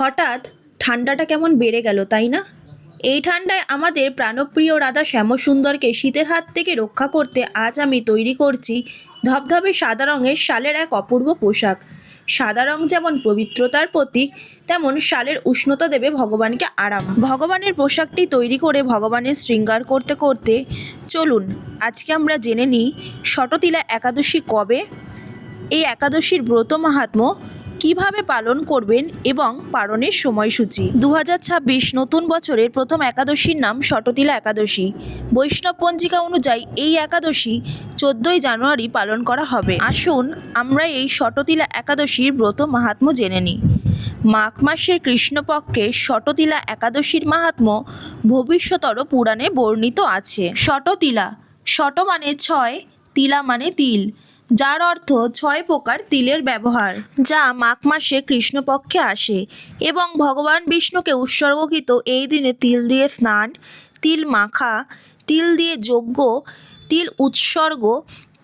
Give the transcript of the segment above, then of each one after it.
হঠাৎ ঠান্ডাটা কেমন বেড়ে গেল, তাই না? এই ঠান্ডায় আমাদের প্রাণপ্রিয় রাধা শ্যামসুন্দরকে শীতের হাত থেকে রক্ষা করতে আজ আমি তৈরি করছি ধবধবে সাদা রঙের শালের এক অপূর্ব পোশাক। সাদা রং যেমন পবিত্রতার প্রতীক, তেমন শালের উষ্ণতা দেবে ভগবানকে আরাম। ভগবানের পোশাকটি তৈরি করে ভগবানের শৃঙ্গার করতে করতে চলুন, আজকে আমরা জেনে নিই শততিলা একাদশী কবে? এই একাদশীর ব্রত মাহাত্ম্য কীভাবে পালন করবেন এবং পালনের সময়সূচি? দু হাজার ছাব্বিশ নতুন বছরের প্রথম একাদশীর নাম শততিলা একাদশী। বৈষ্ণব পঞ্জিকা অনুযায়ী এই একাদশী চোদ্দই জানুয়ারি পালন করা হবে। আসুন আমরা এই শততিলা একাদশীর ব্রত মাহাত্ম্য জেনে নিই। মাঘ মাসের কৃষ্ণপক্ষে শততিলা একাদশীর মাহাত্ম্য ভবিষ্যতর পুরাণে বর্ণিত আছে। শততিলা শট মানে ছয়, তিলা মানে তিল। যার অর্থ ছয় প্রকার তিলের ব্যবহার, যা মাঘ মাসে কৃষ্ণপক্ষে আসে এবং ভগবান বিষ্ণুকে উৎসর্গকৃত এই দিনে তিল দিয়ে স্নান, তিল মাখা, তিল দিয়ে যজ্ঞ, তিল উৎসর্গ,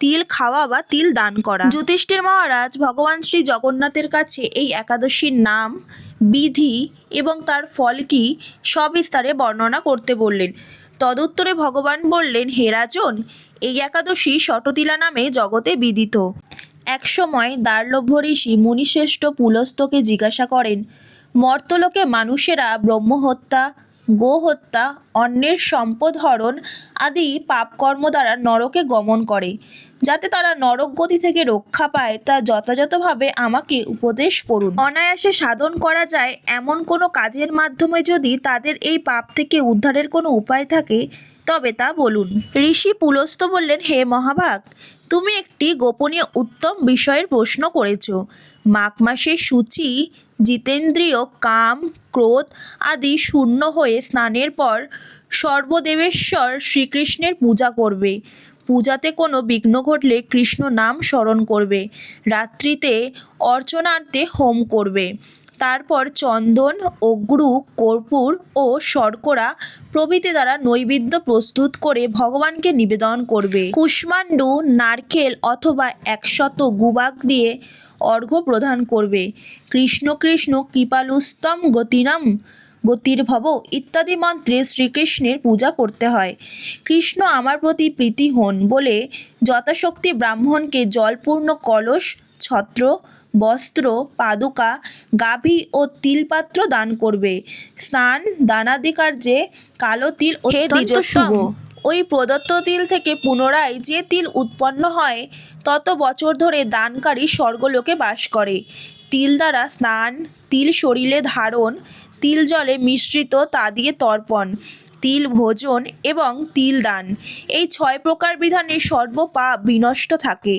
তিল খাওয়া বা তিল দান করা। যুধিষ্ঠির মহারাজ ভগবান শ্রী জগন্নাথের কাছে এই একাদশীর নাম, বিধি এবং তার ফল কি সবিস্তারে বর্ণনা করতে বললেন। তদুত্তরে ভগবান বললেন, হে রাজন এই একাদশী শটতিলা নামে জগতে বিদিত। একসময় দার্লভ্য ঋষি মুনিশ্রেষ্ঠ পুলস্তকে জিজ্ঞাসা করেন, মর্তলোকে মানুষেরা ব্রহ্মহত্যা, গোহত্যা, অন্যের সম্পদ হরণ আদি পাপকর্ম দ্বারা নরকে গমন করে, যাতে তারা নরক গতি থেকে রক্ষা পায়, তা যথাযথভাবে আমাকে উপদেশ করুন। অনায়াসে সাধন করা যায় এমন কোনো কাজের মাধ্যমে যদি তাদের এই পাপ থেকে উদ্ধারের কোনো উপায় থাকে তবে তা বলুন। ঋষি পুলস্ত বললেন, হে মহাভাগ, তুমি একটি গোপনীয় উত্তম বিষয়ের প্রশ্ন করেছ। মাঘ মাসের সূচি, জিতেন্দ্রীয় কাম, ক্রোধ আদি শূন্য হয়ে স্নানের পর সর্বদেবেশ্বর শ্রীকৃষ্ণের পূজা করবে। পূজাতে কোনো বিঘ্ন ঘটলে কৃষ্ণ নাম স্মরণ করবে। রাত্রিতে অর্চনার্থে হোম করবে। তারপর চন্দন, অগ্রু, কর্পূর ও শর্করা প্রভৃতি দ্বারা নৈবেদ্য প্রস্তুত করে ভগবানকে নিবেদন করবে। কুষ্মাণ্ডু, নারকেল অথবা একশত গুবাক দিয়ে অর্ঘ্য প্রদান করবে। কৃষ্ণ কৃষ্ণ কৃপালুস্তম গতিনাম গতির্ভব ইত্যাদি মন্ত্রে শ্রীকৃষ্ণের পূজা করতে হয়। কৃষ্ণ আমার প্রতি প্রীতি হন বলে যথাশক্তি ব্রাহ্মণকে জলপূর্ণ কলস, ছত্র বস্ত্র পাদুকা গাভী ও তিলপাত্র দান করবে। স্নান দানাদিকার যে কালো তিল অত্যন্ত শুভ ওই প্রদত্ত তিল থেকে পুনরায় যে তিল উৎপন্ন হয় তত বছর ধরে দানকারী স্বর্গলোকে বাস করে। তিল দ্বারা স্নান তিল শরীরে ধারণ তিল জলে মিশ্রিত তা দিয়ে তর্পণ। তিল ভোজন এবং তিল দান। এই ছয় প্রকার বিধানে সর্বপাপ বিনষ্ট থাকে।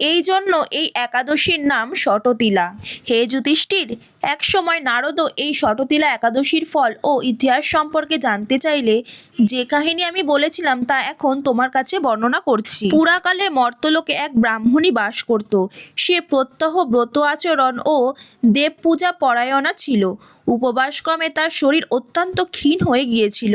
এই জন্য এই একাদশীর নাম শটতিলা। হে যুধিষ্ঠির এক সময় নারদও এই শটতিলা একাদশীর ফল ও ইতিহাস সম্পর্কে জানতে চাইলে যে কাহিনী আমি বলেছিলাম তা এখন তোমার কাছে বর্ণনা করছি। পুরাকালে মর্তলোকে এক ব্রাহ্মণী বাস করত। সে প্রত্যহ ব্রত আচরণ ও দেব পূজা পরায়ণা ছিল। উপবাসক্রমে তার শরীর অত্যন্ত ক্ষীণ হয়ে গিয়েছিল।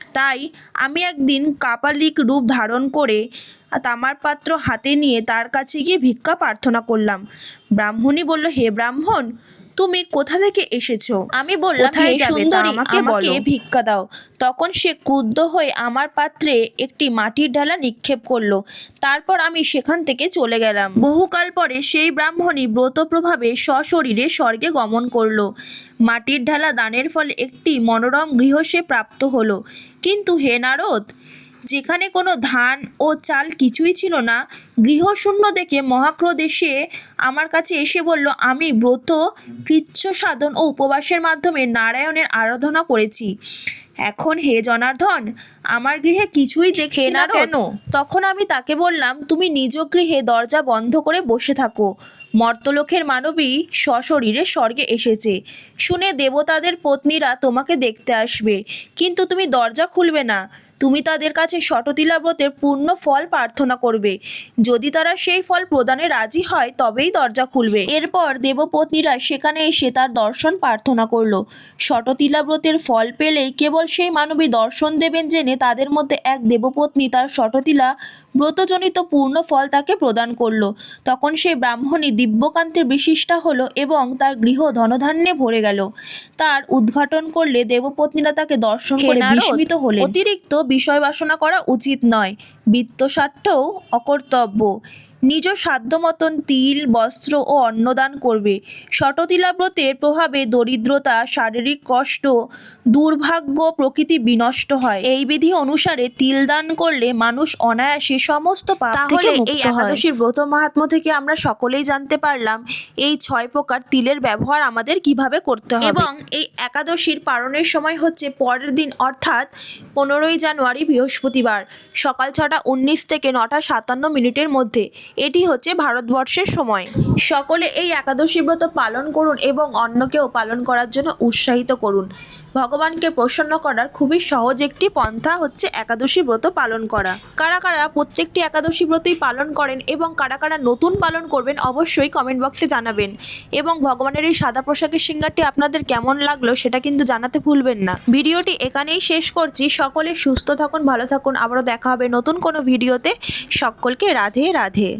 তাই আমি একদিন কাপালিক রূপ ধারণ করে তামার পাত্র হাতে নিয়ে তার কাছে গিয়ে ভিক্ষা প্রার্থনা করলাম। ব্রাহ্মণী বলল, হে ব্রাহ্মণ তুমি কোথা থেকে এসেছ? আমি বললাম কোথায় সুন্দরী আমাকে আমাকে বলো।" ভিক্ষা দাও। তখন সে ক্রুদ্ধ হয়ে আমার পাত্রে একটি মাটির ঢালা নিক্ষেপ করল। তারপর আমি সেখান থেকে চলে গেলাম। বহুকাল পরে সেই ব্রাহ্মণী ব্রত প্রভাবে সশরীরে স্বর্গে গমন করল। মাটির ঢালা দানের ফলে একটি মনোরম গৃহ সে প্রাপ্ত হলো। কিন্তু হে নারদ যেখানে কোনো ধান ও চাল কিছুই ছিল না গৃহশূন্য দেখে মহাক্রোধ এসে আমার কাছে এসে বলল আমি ব্রত কৃচ্ছ সাধন ও উপবাসের মাধ্যমে নারায়ণের আরাধনা করেছি। এখন হে জনার্দন আমার গৃহে কিছুই দেখছি না কেন? তখন আমি তাকে বললাম তুমি নিজ গৃহে দরজা বন্ধ করে বসে থাকো। মর্তলোকের মানবী সশরীরে স্বর্গে এসেছে। শুনে দেবতাদের পত্নীরা তোমাকে দেখতে আসবে কিন্তু তুমি দরজা খুলবে না। তুমি তাদের কাছে শটতিলা ব্রতের পূর্ণ ফল প্রার্থনা করবে। যদি তারা সেই ফল প্রদানে রাজি হয় তবেই দরজা খুলবে। এরপর দেবপত্নীরা সেখানে এসে তার দর্শন প্রার্থনা করল। শটতিলা ব্রতের ফল পেলেই কেবল সেই মানবী দর্শন দেবেন জেনে তাদের মধ্যে এক দেবপত্নী তার শটতিলা ব্রতজনিত পূর্ণ ফল তাকে প্রদান করল। তখন সেই ব্রাহ্মণী দিব্যকান্তের বিশিষ্টা হলো এবং তার গৃহ ধনধান্যে ভরে গেল। তার উদ্ঘাটন করলে দেবপত্নীরা তাকে দর্শন করে বিস্মিত হলেন। অতিরিক্ত বিষয় বাসনা করা উচিত নয়। বিত্তস্বার্থও অকর্তব্য। নিজ সাধ্য মতন তিল বস্ত্র ও অন্নদান করবে। শটতিলা ব্রতের প্রভাবে দরিদ্রতা শারীরিক কষ্ট দুর্ভাগ্য প্রকৃতি বিনষ্ট হয়। এই বিধি অনুসারে তিল দান করলে মানুষ অনায়াসে সমস্ত পাপ থেকে তাহলে মুক্ত এই হয়। একাদশীর ব্রত মাহাত্ম্য থেকে আমরা সকলেই জানতে পারলাম এই ছয় প্রকার তিলের ব্যবহার আমাদের কীভাবে করতে হবে। এবং এই একাদশীর পালনের সময় হচ্ছে পরের দিন অর্থাৎ পনেরোই জানুয়ারি বৃহস্পতিবার সকাল ছটা উনিশ থেকে নটা সাতান্ন মিনিটের মধ্যে। এটি হচ্ছে ভারতবর্ষের সময়। সকলে এই একাদশী ব্রত পালন করুন এবং অন্যকেও পালন করার জন্য উৎসাহিত করুন। ভগবানকে প্রসন্ন করার খুবই সহজ একটি পন্থা হচ্ছে একাদশী ব্রত পালন করা। কারা কারা প্রত্যেকটি একাদশী ব্রতই পালন করেন এবং কারা কারা নতুন পালন করবেন অবশ্যই কমেন্ট বক্সে জানাবেন। এবং ভগবানের এই সাদা পোশাকের সিঙ্গারটি আপনাদের কেমন লাগল সেটা কিন্তু জানাতে ভুলবেন না। ভিডিওটি এখানেই শেষ করছি। সকলে সুস্থ থাকুন, ভালো থাকুন। আবারও দেখা হবে নতুন কোনো ভিডিওতে। সকলকে রাধে রাধে।